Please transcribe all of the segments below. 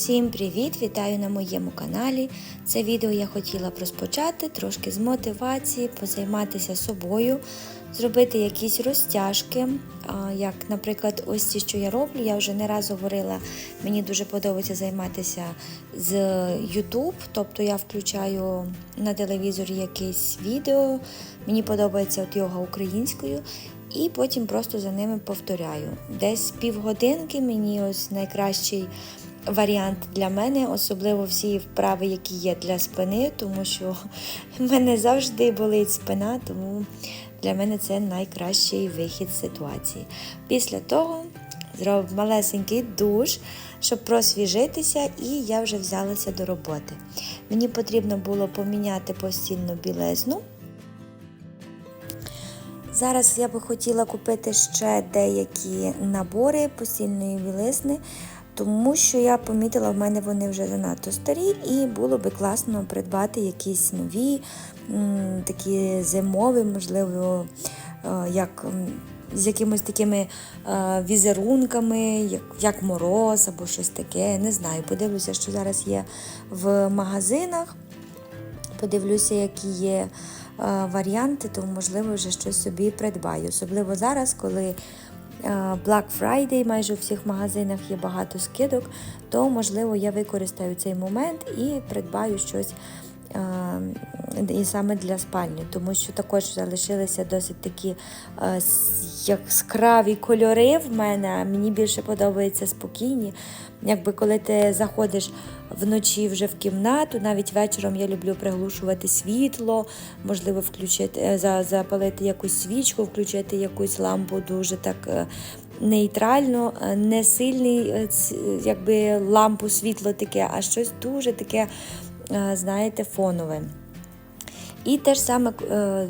Всім привіт! Вітаю на моєму каналі. Це відео я хотіла б розпочати трошки з мотивації, позайматися собою, зробити якісь розтяжки. Як, наприклад, ось ці, що я роблю, я вже не раз говорила, мені дуже подобається займатися з YouTube, тобто я включаю на телевізорі якесь відео, мені подобається от йога українською. І потім просто за ними повторяю. Десь півгодинки мені ось найкращий варіант для мене, особливо всі вправи, які є для спини, тому що в мене завжди болить спина, тому для мене це найкращий вихід з ситуації. Після того зробив малесенький душ, щоб просвіжитися, і я вже взялася до роботи. Мені потрібно було поміняти постільну білизну. Зараз я би хотіла купити ще деякі набори постільної білизни, тому що я помітила, в мене вони вже занадто старі, і було би класно придбати якісь нові, такі зимові, можливо, е, як. З якимось такими е, візерунками, як, як мороз або щось таке. Не знаю. Подивлюся, що зараз є в магазинах. Подивлюся, які є е, варіанти, то можливо вже щось собі придбаю. Особливо зараз, коли Black Friday, майже у всіх магазинах є багато скидок, то можливо я використаю цей момент і придбаю щось. е, І саме для спальні, тому що також залишилися досить такі е, яскраві кольори в мене. Мені більше подобаються спокійні. Якби коли ти заходиш вночі вже в кімнату, навіть вечором я люблю приглушувати світло, можливо, включити, е, запалити якусь свічку, включити якусь лампу дуже так. е, Нейтрально, е, не сильний, якби лампу світло таке, а щось дуже таке, знаєте, фонове. І те ж саме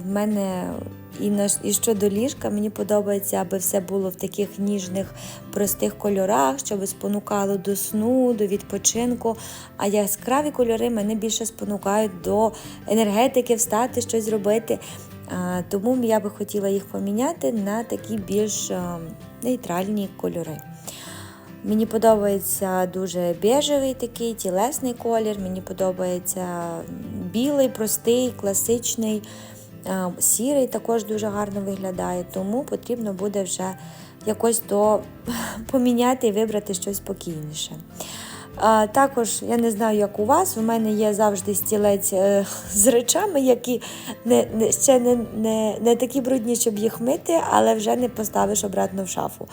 в мене і, на, і щодо ліжка, мені подобається, аби все було в таких ніжних, простих кольорах, щоб спонукало до сну, до відпочинку. А яскраві кольори мене більше спонукають до енергетики, встати, щось робити. А, тому я би хотіла їх поміняти на такі більш нейтральні кольори. Мені подобається дуже бежевий такий тілесний колір. Мені подобається білий, простий, класичний, сірий також дуже гарно виглядає, тому потрібно буде вже якось то поміняти і вибрати щось спокійніше. Також я не знаю, як у вас. У мене є завжди стілець е, з речами, які не, не, ще не, не, не такі брудні, щоб їх мити, але вже не поставиш обратно в шафу.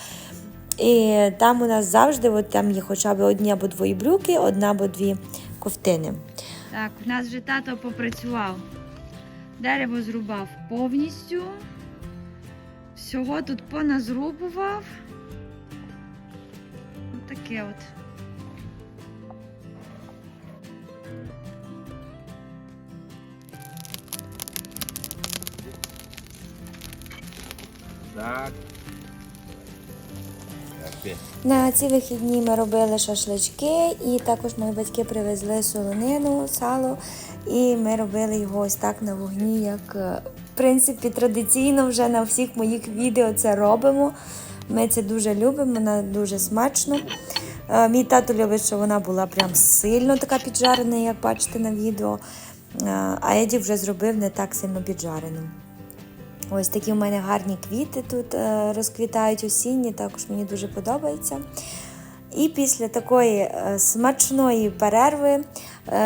І там у нас завжди от там є хоча б одні або двої брюки, одна або дві ковтини. Так, у нас вже тато попрацював. Дерево зрубав повністю. Всього тут поназрубував. Ось таке от. Так. Так, На ці вихідні ми робили шашлички, і також мої батьки привезли солонину, сало, і ми робили його ось так на вогні, як е, в принципі традиційно вже на всіх моїх відео це робимо. Ми це дуже любимо, вона дуже смачно. Е, Мій тато любить, щоб вона була прям сильно така піджарена, як бачите на відео. Е, А Еді вже зробив не так сильно піджареним. Ось такі в мене гарні квіти тут розквітають осінні, також мені дуже подобається. І після такої е, смачної перерви е,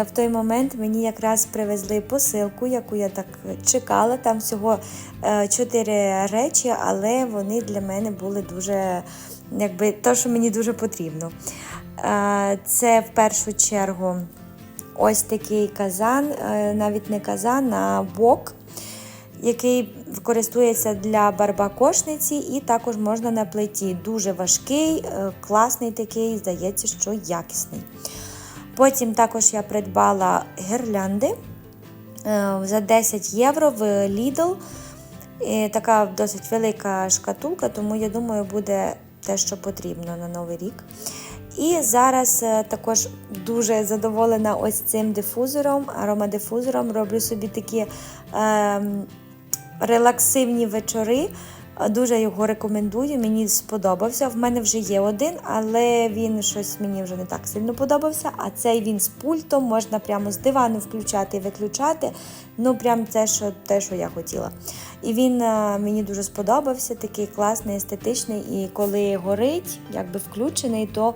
в той момент мені якраз привезли посилку, яку я так чекала. Там всього е, чотири речі, але вони для мене були дуже, якби то, що мені дуже потрібно. Це в першу чергу ось такий казан, навіть не казан, а вок який використовується для барбакошниці, і також можна на плиті. Дуже важкий, е, класний такий, здається, що якісний. Потім також я придбала гірлянди е, за 10 євро в Lidl. І така досить велика шкатулка, тому я думаю, буде те, що потрібно на Новий рік. І зараз е, також дуже задоволена ось цим дифузором, аромадифузором. Роблю собі такі ем, релаксивні вечори. Е, Дуже його рекомендую, мені сподобався. В мене вже є один, але він щось мені вже не так сильно подобався. А цей він з пультом, можна прямо з дивану включати і виключати. Ну, прям це, що, те, що я хотіла. І він е, мені дуже сподобався, такий класний, естетичний. І коли горить, якби включений, то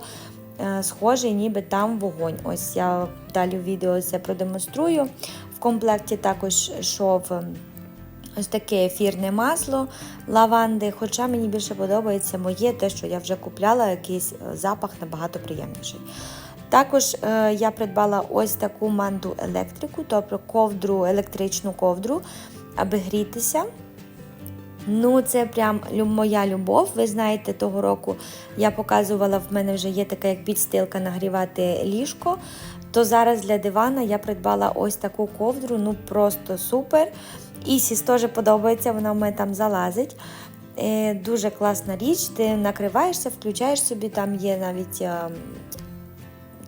е, схожий, ніби там вогонь. Ось я далі в відео це продемонструю. В комплекті також йшов. Ось таке ефірне масло лаванди, хоча мені більше подобається моє, те, що я вже купляла, якийсь е, запах набагато приємніший. Також е, я придбала ось таку манду електрику, тобто ковдру, електричну ковдру, аби грітися. Ну, це прям моя любов. Ви знаєте, того року я показувала, в мене вже є така як підстилка нагрівати ліжко. То зараз для дивана я придбала ось таку ковдру, ну просто супер. Ісіс теж подобається, вона в мене там залазить. Е, дуже класна річ. Ти накриваєшся, включаєш собі, там є навіть е,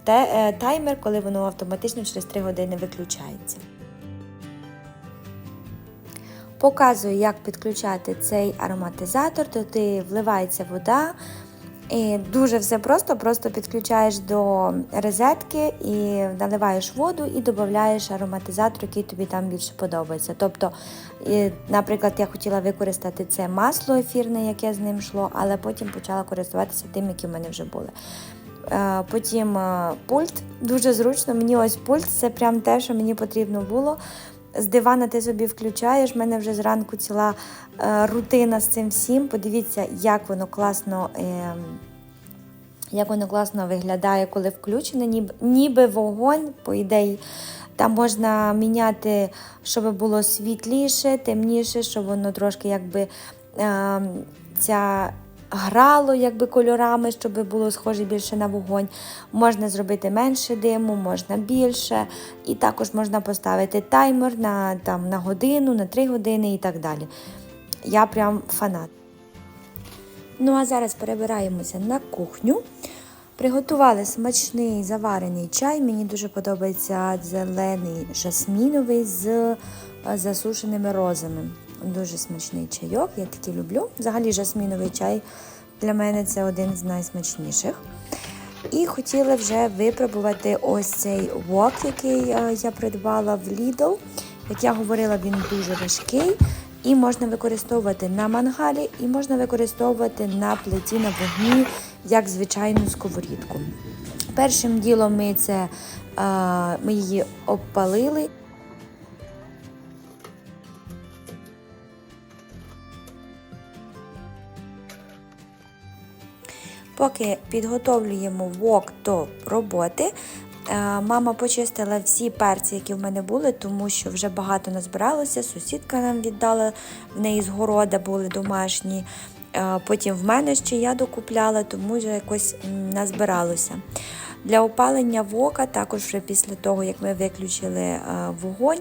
е, таймер, коли воно автоматично через 3 години виключається. Показую, як підключати цей ароматизатор. Туди вливається вода. І дуже все просто, просто підключаєш до розетки і наливаєш воду і додаєш ароматизатор, який тобі там більше подобається. Тобто, наприклад, я хотіла використати це масло ефірне, яке з ним йшло, але потім почала користуватися тим, які в мене вже були. Е, Потім е, пульт дуже зручно. Мені ось пульт це прям те, що мені потрібно було. З дивана ти собі включаєш. в мене вже зранку ціла е, рутина з цим всім. Подивіться, як воно класно. Е, як воно класно виглядає, коли включене, ніби, ніби вогонь, по ідеї. Там можна міняти, щоб було світліше, темніше, щоб воно трошки якби е, ця грало якби кольорами, щоб було схоже більше на вогонь. Можна зробити менше диму, можна більше. І також можна поставити таймер на, там, на годину, на 3 години і так далі. Я прям фанат. Ну а зараз перебираємося на кухню. Приготували смачний заварений чай. Мені дуже подобається зелений жасміновий з е, засушеними розами. Дуже смачний чайок, я такий люблю. Взагалі, жасміновий чай для мене це один з найсмачніших. І хотіли вже випробувати ось цей вок, який е, я придбала в Lidl. Як я говорила, він дуже важкий. І можна використовувати на мангалі, і можна використовувати на плиті на вогні, як звичайну сковорідку. Першим ділом ми, це, е, ми її обпалили. Поки підготовлюємо вок до роботи, е, мама почистила всі перці, які в мене були, тому що вже багато назбиралося. Сусідка нам віддала в неї з города були домашні. Е, Потім в мене ще я докупляла, тому вже якось назбиралося. Для опалення вока, також вже після того, як ми виключили е, вогонь,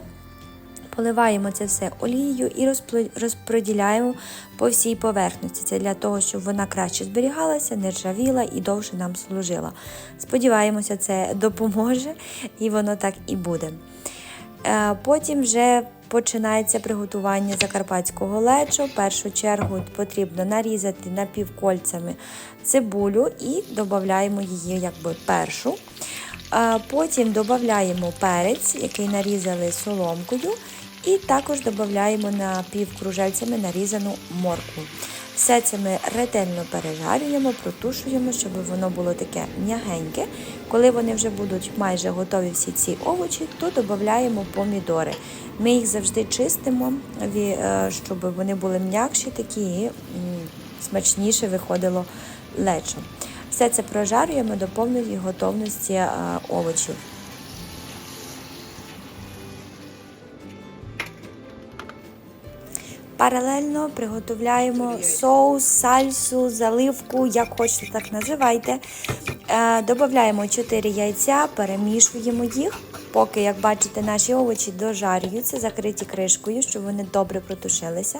Поливаємо це все олією і розпро- розподіляємо по всій поверхності. Це для того, щоб вона краще зберігалася, не ржавіла і довше нам служила. Сподіваємося, це допоможе і воно так і буде. Е, Потім вже починається приготування закарпатського лечо. В першу чергу потрібно нарізати напівкольцями цибулю і додаємо її якби першу. Е, Потім додаємо перець, який нарізали соломкою, і також додаємо напівкружельцями нарізану моркву. Все це ми ретельно пережарюємо, протушуємо, щоб воно було таке м'ягеньке. Коли вони вже будуть майже готові всі ці овочі, то додаємо помідори. Ми їх завжди чистимо, е, щоб вони були м'якші такі і смачніше виходило лечо. Все це прожарюємо до повної готовності е, овочів. Паралельно приготовляємо соус, сальсу, заливку, як хочете, так називайте. Е, Додаємо 4 яйця, перемішуємо їх, поки, як бачите, наші овочі дожарюються, закриті кришкою, щоб вони добре протушилися.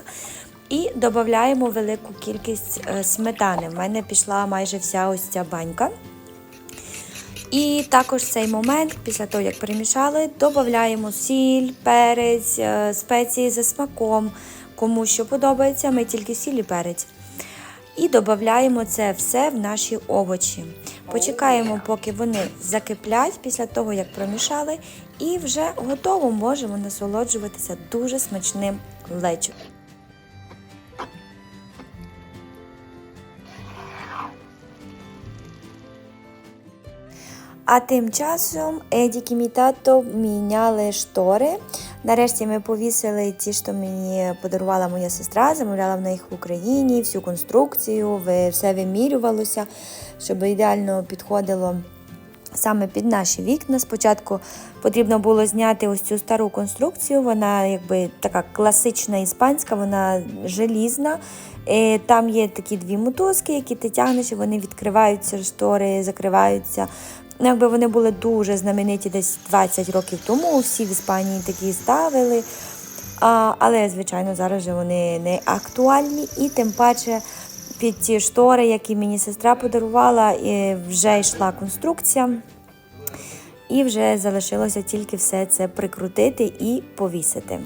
І додаємо велику кількість е, сметани. В мене пішла майже вся ось ця банька. І також в цей момент, після того, як перемішали, додаємо сіль, перець, е, спеції за смаком. Кому що подобається, ми тільки сіль і перець. І додаємо це все в наші овочі. Почекаємо, поки вони закиплять після того, як промішали, і вже готово можемо насолоджуватися дуже смачним лечо. А тим часом Едік і мій тато міняли штори. Нарешті ми повісили ті, що мені подарувала моя сестра, замовляла в них в Україні, всю конструкцію, все вимірювалося, щоб ідеально підходило саме під наші вікна. Спочатку потрібно було зняти ось цю стару конструкцію. Вона якби така класична іспанська, вона желізна. Е, Там є такі дві мотузки, які ти тягнеш, і вони відкриваються, штори закриваються. Ну, Якби вони були дуже знамениті десь 20 років тому, всі в Іспанії такі ставили. А, але, звичайно, зараз же вони не актуальні, і тим паче під ті штори, які мені сестра подарувала, і вже йшла конструкція. І вже залишилося тільки все це прикрутити і повісити.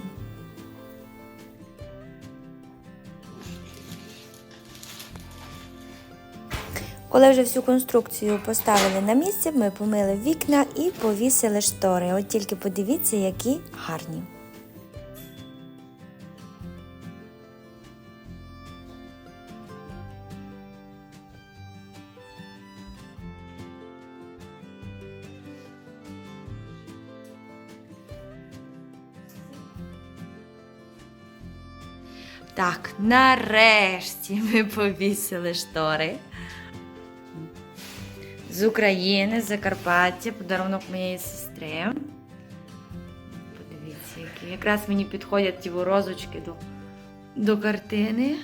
Коли вже всю конструкцію поставили на місце, ми помили вікна і повісили штори. От тільки подивіться, які гарні. Так, нарешті ми повісили штори. З України, з Закарпаття, подарунок моєї сестри. Подивіться, які. Якраз мені підходять ті розочки до, до картини.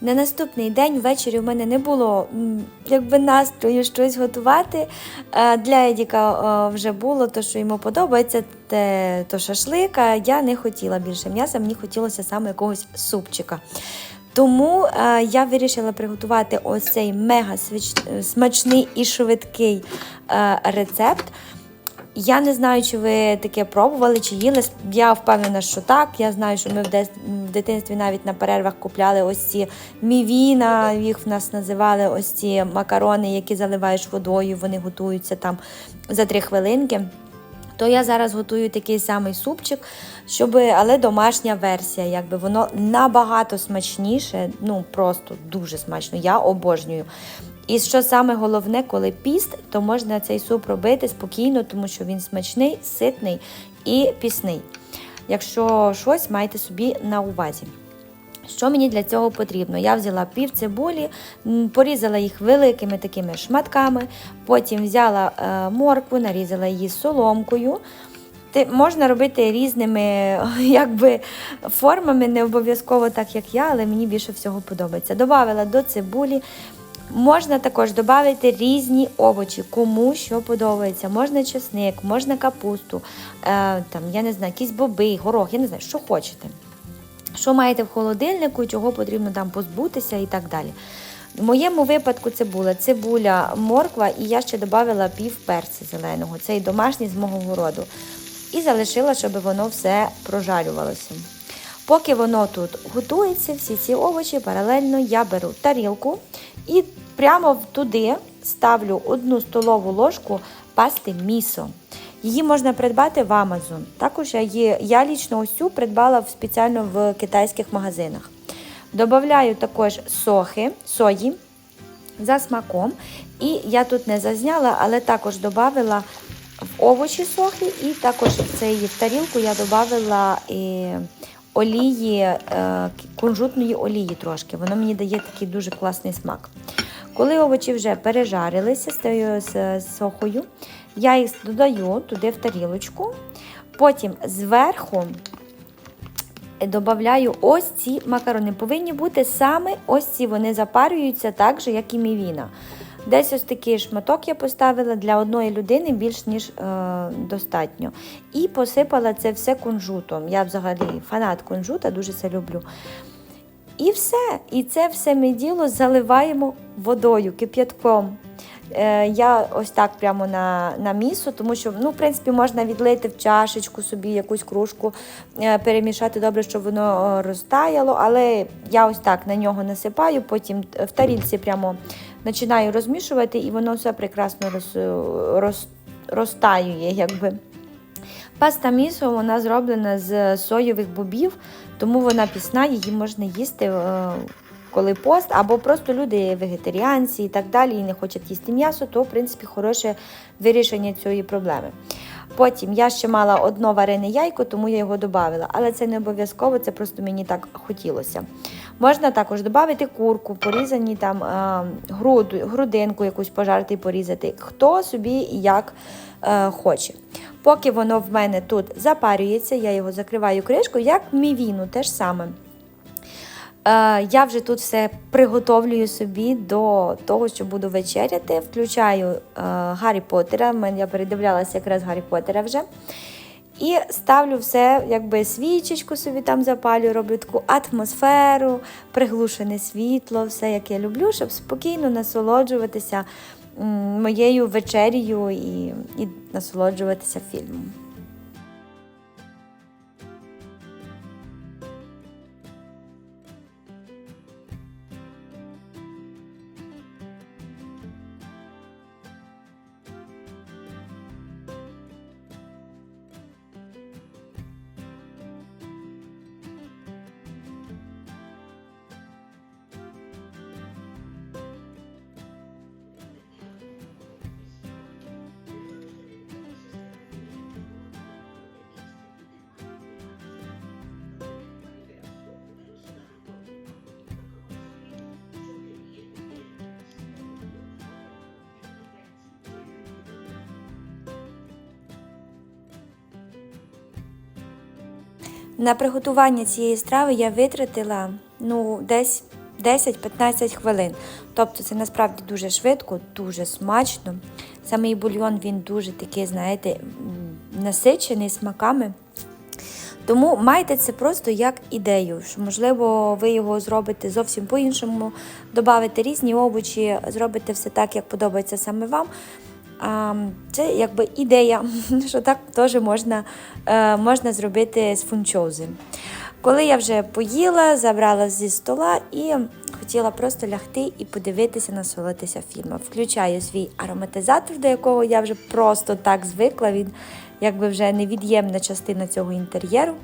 На наступний день ввечері в мене не було якби настрою щось готувати. Е, Для Едіка е, вже було те, що йому подобається, те, то шашлика. Я не хотіла більше м'яса, мені хотілося саме якогось супчика. Тому е, я вирішила приготувати ось цей мега смачний і швидкий рецепт. Я не знаю, чи ви таке пробували, чи їли. Я впевнена, що так. Я знаю, що ми в, дитинстві навіть на перервах купляли ось ці мівіна, їх в нас називали ось ці макарони, які заливаєш водою, вони готуються там за три хвилинки. То я зараз готую такий самий супчик, щоб, але домашня версія, якби воно набагато смачніше, ну просто дуже смачно. Я обожнюю. І що саме головне, коли піст, то можна цей суп робити спокійно, тому що він смачний, ситний і пісний. Якщо щось, майте собі на увазі. Що мені для цього потрібно? Я взяла пів цибулі, порізала їх великими такими шматками, потім взяла е, моркву, нарізала її соломкою. Можна робити різними якби, формами, не обов'язково так, як я, але мені більше всього подобається. Добавила до цибулі. Можна також додати різні овочі, кому що подобається. Можна чесник, можна капусту, е, там, я не знаю, якісь боби, горох, я не знаю, що хочете. Що маєте в холодильнику, чого потрібно там позбутися і так далі. В моєму випадку це була цибуля, морква, і я ще додала пів перця зеленого. Цей домашній з мого городу. І залишила, щоб воно все прожарювалося. Поки воно тут готується, всі ці овочі, паралельно я беру тарілку і прямо туди ставлю одну столову ложку пасти місо. Її можна придбати в Amazon. Також я, її, я лічно ось цю придбала спеціально в китайських магазинах. Добавляю також сохи, сої за смаком. І я тут не зазняла, але також додала в овочі сохи, і також в цей в тарілку я додала і олії, е, кунжутної олії трошки. Воно мені дає такий дуже класний смак. Коли овочі вже пережарилися з сохою, я їх додаю туди в тарілочку. Потім зверху додаю ось ці макарони. Повинні бути саме ось ці. Вони запарюються так же, як і мівіна. Десь ось такий шматок я поставила для одної людини більш ніж е, достатньо. І посипала це все кунжутом. Я взагалі фанат кунжута, дуже це люблю. І все. І це все ми діло заливаємо водою, кип'ятком. Е, я ось так прямо на, на місо, тому що, ну, в принципі, можна відлити в чашечку собі якусь кружку, е, перемішати добре, щоб воно е, розтаяло, але я ось так на нього насипаю, потім в тарілці прямо починаю розмішувати, і воно все прекрасно роз, роз, розтаює. якби. Паста місо вона зроблена з соєвих бобів, тому вона пісна, її можна їсти, коли пост, або просто люди вегетаріанці і так далі, і не хочуть їсти м'ясо, то в принципі хороше вирішення цієї проблеми. Потім я ще мала одно варене яйко, тому я його додавала. Але це не обов'язково, це просто мені так хотілося. Можна також додати курку, порізані там груду, грудинку якусь пожарити і порізати. Хто собі як е, хоче. Поки воно в мене тут запарюється, я його закриваю кришкою, як мівіну, те ж саме. Е, я вже тут все приготовлюю собі до того, що буду вечеряти. Включаю е, Гаррі Поттера, я передивлялася якраз Гаррі Поттера вже. І ставлю все, якби свічечку собі там запалюю, роблю таку атмосферу, приглушене світло, все як я люблю, щоб спокійно насолоджуватися моєю вечерію і, і насолоджуватися фільмом. На приготування цієї страви я витратила ну, десь 10-15 хвилин. Тобто це насправді дуже швидко, дуже смачно. Самий бульйон він дуже такий, знаєте, насичений смаками. Тому майте це просто як ідею, що можливо ви його зробите зовсім по-іншому, додавите різні овочі, зробите все так, як подобається саме вам. Це якби ідея, що так теж можна, е, можна зробити з фунчози. Коли я вже поїла, забрала зі стола і хотіла просто лягти і подивитися, насолодитися фільмом. Включаю свій ароматизатор, до якого я вже просто так звикла. Він якби вже невід'ємна частина цього інтер'єру.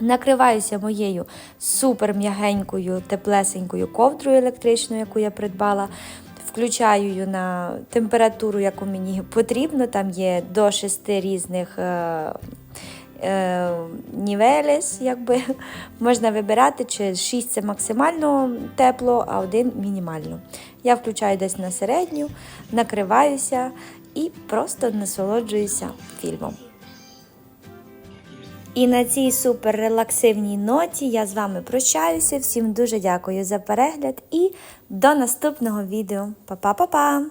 Накриваюся моєю супер м'ягенькою, теплесенькою ковдрою електричною, яку я придбала. Включаю її на температуру, яку мені потрібно. Там є до шести різних е, е, якби можна вибирати, чи 6 це максимально тепло, а один мінімально. Я включаю десь на середню, накриваюся і просто насолоджуюся фільмом. І на цій супер релаксивній ноті я з вами прощаюся. Всім дуже дякую за перегляд і до наступного відео. Па-па-па-па!